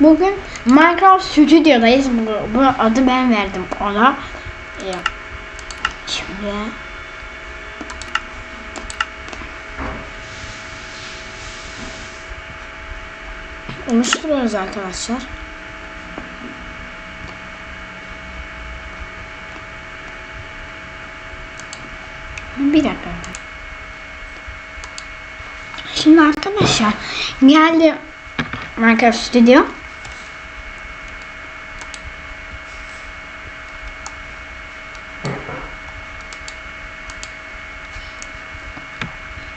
Bugün Minecraft Stüdyo'dayız. Bu, bu adı ben verdim ona. Şimdi oluşturuyoruz arkadaşlar. Bir dakika. Şimdi arkadaşlar geldi Minecraft Studio.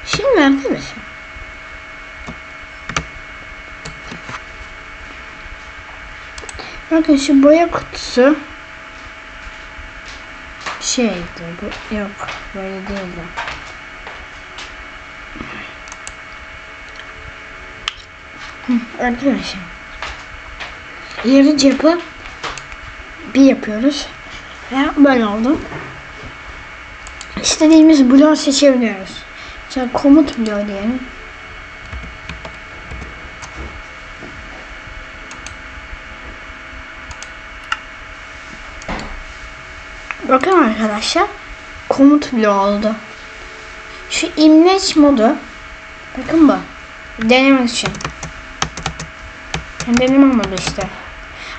Şimdi arkadaşlar Şu boya kutusu şeydi bu yok böyle değildi. Arkadaşlar yarı cephe bir yapıyoruz ve böyle oldu. İstediğimiz bloğu seçebiliyoruz. Mesela komut bloğu diyelim. Bakın arkadaşlar komut bloğu oldu. Şu imleç modu bakın bu denemek için. Yani deneme modu işte.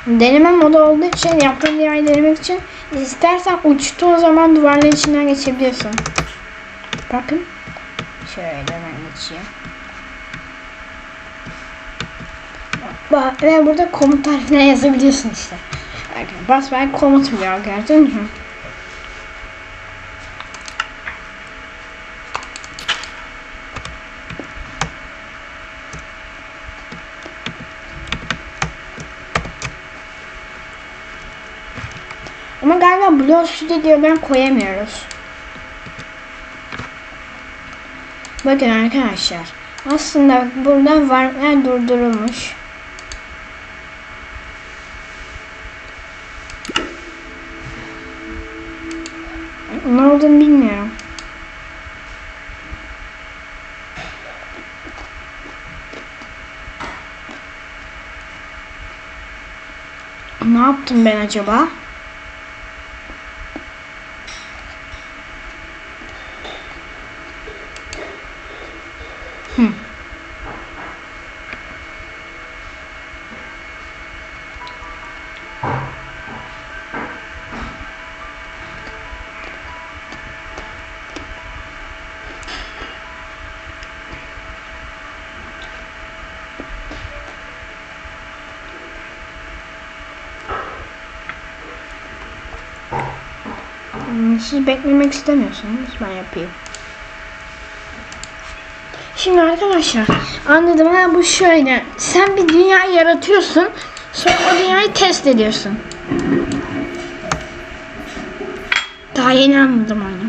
Deneme modu olduğu için yaptığın dünyayı denemek için istersen uçtuğun zaman duvarların içinden geçebiliyorsun. Bakın. Şöyle ben geçeyim. Ve burada komutlar falan yazabiliyorsun işte. Bas ben komut bloğu gördün mü? Ama galiba Blue Studio'dan koyamıyoruz. Bakın arkadaşlar. Aslında burada varlıklar durdurulmuş. Ne olduğunu bilmiyorum. Ne yaptım ben acaba? Hmm, Siz beklemek istemiyorsanız ben yapayım. Şimdi arkadaşlar anladım ha bu şöyle. Sen bir dünya yaratıyorsun. Sonra o dünyayı test ediyorsun. Daha yeni anladım onu.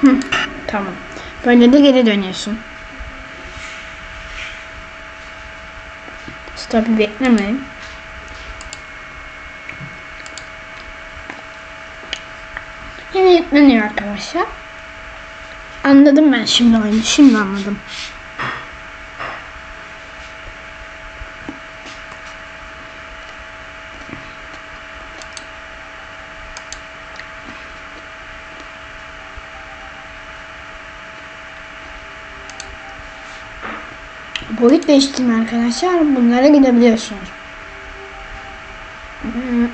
Hı, tamam. Böyle de geri dönüyorsun. Tabi beklemeyin. Yine yükleniyor arkadaşlar. Anladım ben şimdi oyunu. Şimdi anladım. Boyut değiştirme arkadaşlar. Bunlara gidebiliyorsunuz. Hmm.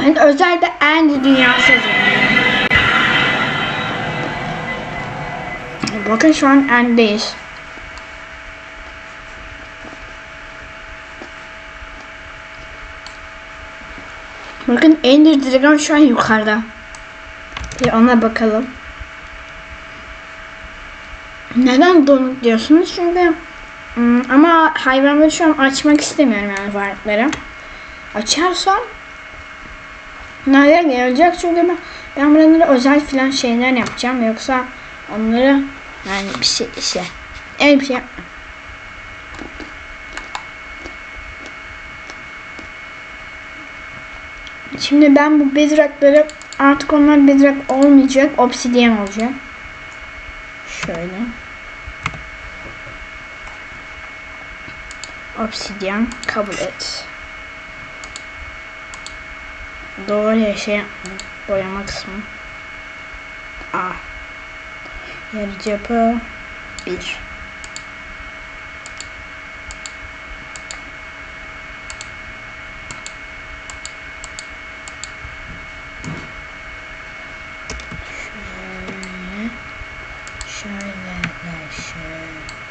Ben özellikle en dünyası yazıyorum. Bakın şu an endeyiz. Bakın Ender Dragon şu an yukarıda. Bir ona bakalım. Neden donuk diyorsunuz? Çünkü ım, ama hayvanları şu an açmak istemiyorum yani varlıkları. Açarsam Nereye gelecek çünkü ben, ben buraları özel filan şeyler yapacağım yoksa onları yani bir şey işte. Öyle bir şey yapma. Şimdi ben bu bedrakları artık onlar bedrak olmayacak. Obsidiyen olacak. Şöyle. Obsidiyen kabul et. Doğru ya şey boyama kısmı. Ah. A. Yarıçapı 1. Şöyle. Şöyle de şöyle.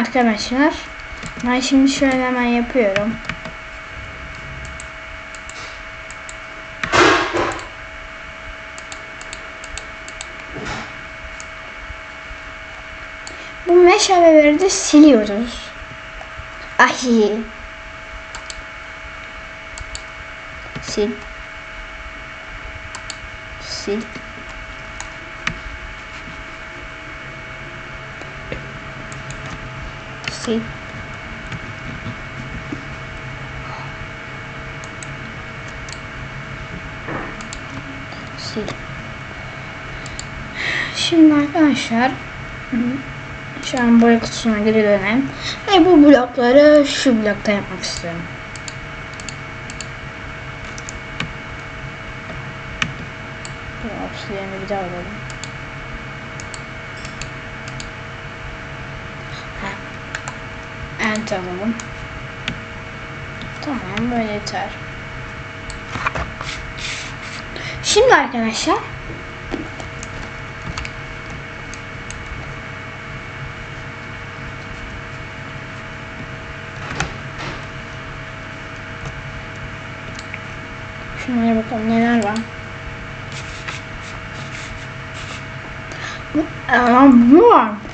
Arkadaşlar ben şimdi şöyle hemen yapıyorum. Bu meşaleleri de siliyoruz. Ay. Sil. Sil. Sil. Sil. Şimdi arkadaşlar şu an boya kutusuna geri dönelim. Ve bu blokları şu blokta yapmak istiyorum. Bu obsidiyeni bir daha alalım. Ha. Enter alalım. Tamam böyle yeter. Şimdi arkadaşlar Şunlara bakalım neler var. Aa, bu var.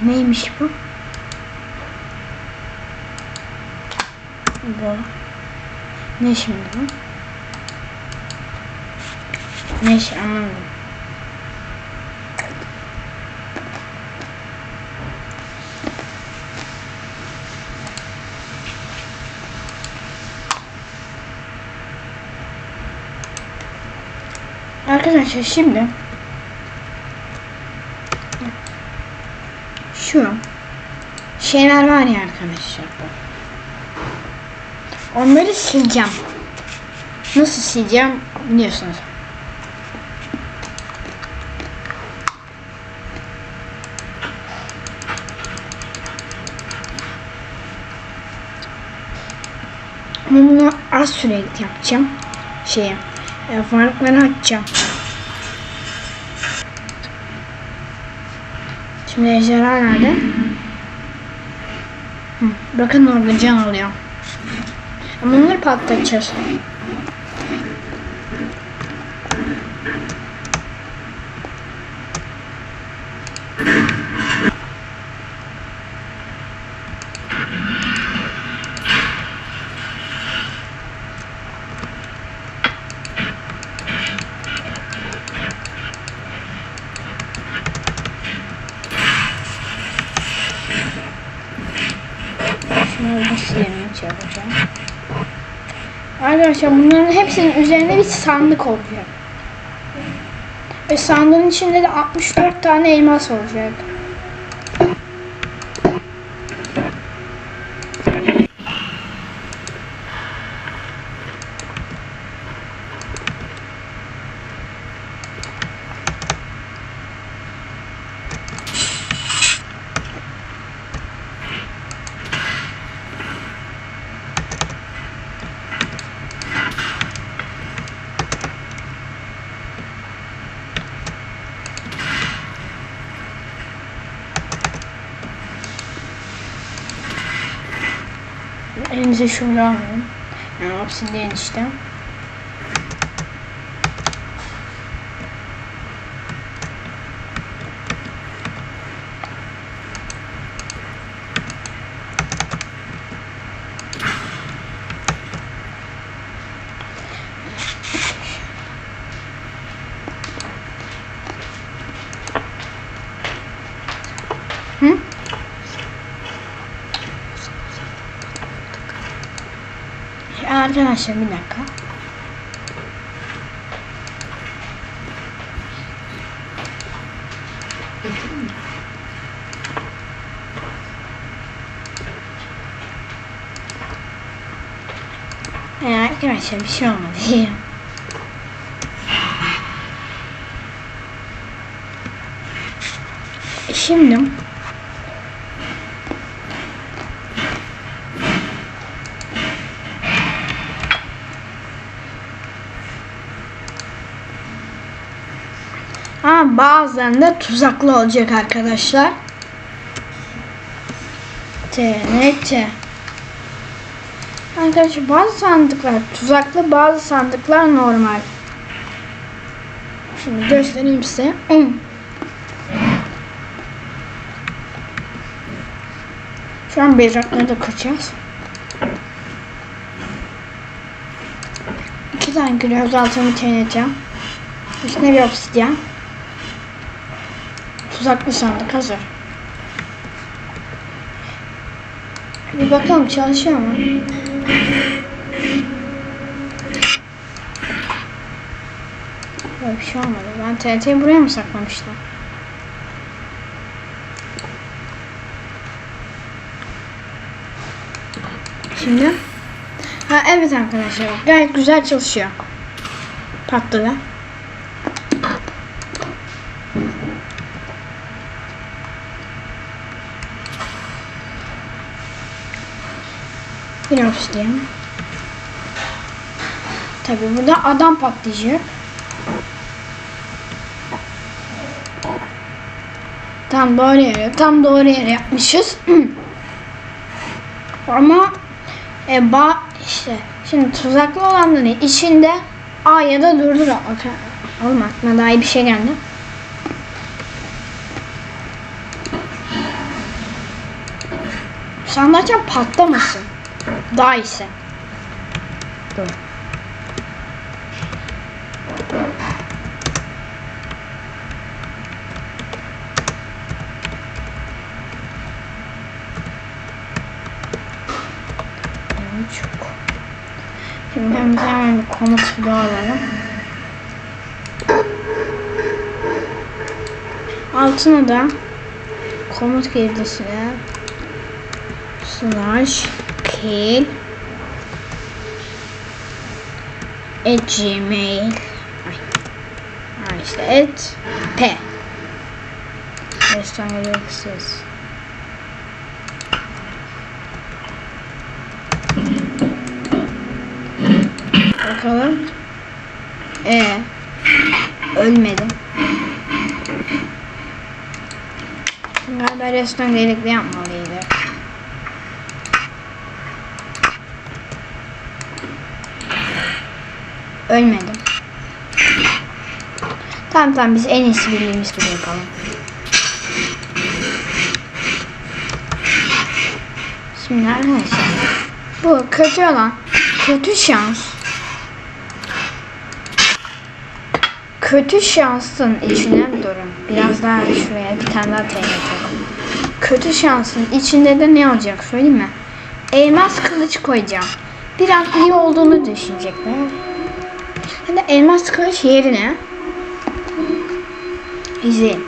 Neymiş bu? Bu. Ne şimdi bu? Neyse anlamadım. Arkadaşlar şimdi şu şeyler var ya arkadaşlar. Onları sileceğim. Nasıl sileceğim biliyorsunuz. Bunu az süre yapacağım. Şeye, e, varlıkları açacağım. Şimdi ejderha nerede? Hı, bakın orada can alıyor. Ama onları patlatacağız. Arkadaşlar bunların hepsinin üzerinde bir sandık olacak. Ve sandığın içinde de 64 tane elmas olacak. Elinize şöyle alın. Yani obsidiyen işte. Arkadaşlar bir dakika. Ee, arkadaşlar bir şey olmadı. Şimdi Ha, bazılarında tuzaklı olacak arkadaşlar. TNT. Arkadaşlar bazı sandıklar tuzaklı bazı sandıklar normal. Şimdi göstereyim size. Şu an beyrakları da kıracağız. İki tane göz altını TNT. Üstüne bir obsidyen. Tuzaklı sandık hazır. Bir bakalım çalışıyor mu? Böyle bir şey olmadı. Ben TNT'yi buraya mı saklamıştım? Şimdi Ha evet arkadaşlar gayet güzel çalışıyor. Patladı. Bir obsidian. Tabi burada adam patlayacak. Tam doğru yere, tam doğru yere yapmışız. Ama e, ba işte şimdi tuzaklı olanların içinde A ya da durdur Oğlum aklıma daha iyi bir şey geldi. Sandalyem patlamasın. Daha iyisi. Dur. Çok. Şimdi hem hemen bir komut video alalım. Altına da komut girdisine slash kill at gmail ay, ay işte et p gereksiz. Bakalım. E ölmedim. Galiba resmen gerekli yapmalıydı. Ölmedim. Tamam tamam biz en iyisi bildiğimiz gibi yapalım. Şimdi arkadaşlar bu kötü olan kötü şans kötü şansın içine durun. Biraz daha şuraya bir tane daha TNT Kötü şansın içinde de ne olacak söyleyeyim mi? Elmas kılıç koyacağım. Biraz iyi olduğunu düşünecekler. Hadi elmas kılıç yerine izleyin.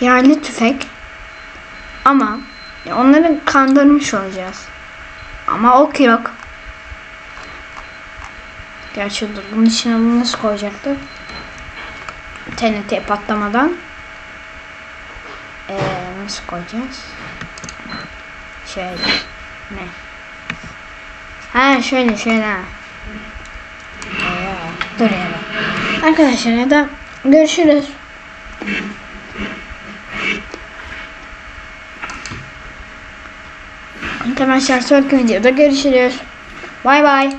Yani tüfek ama onları kandırmış olacağız. Ama ok yok. Gerçi dur bunun içine bunu nasıl koyacaktık? TNT patlamadan. Ee, nasıl koyacağız? Şöyle. Ne? Ha şöyle şöyle. Dur ya. Arkadaşlar ya da görüşürüz. Arkadaşlar sonraki videoda görüşürüz. Bay bay.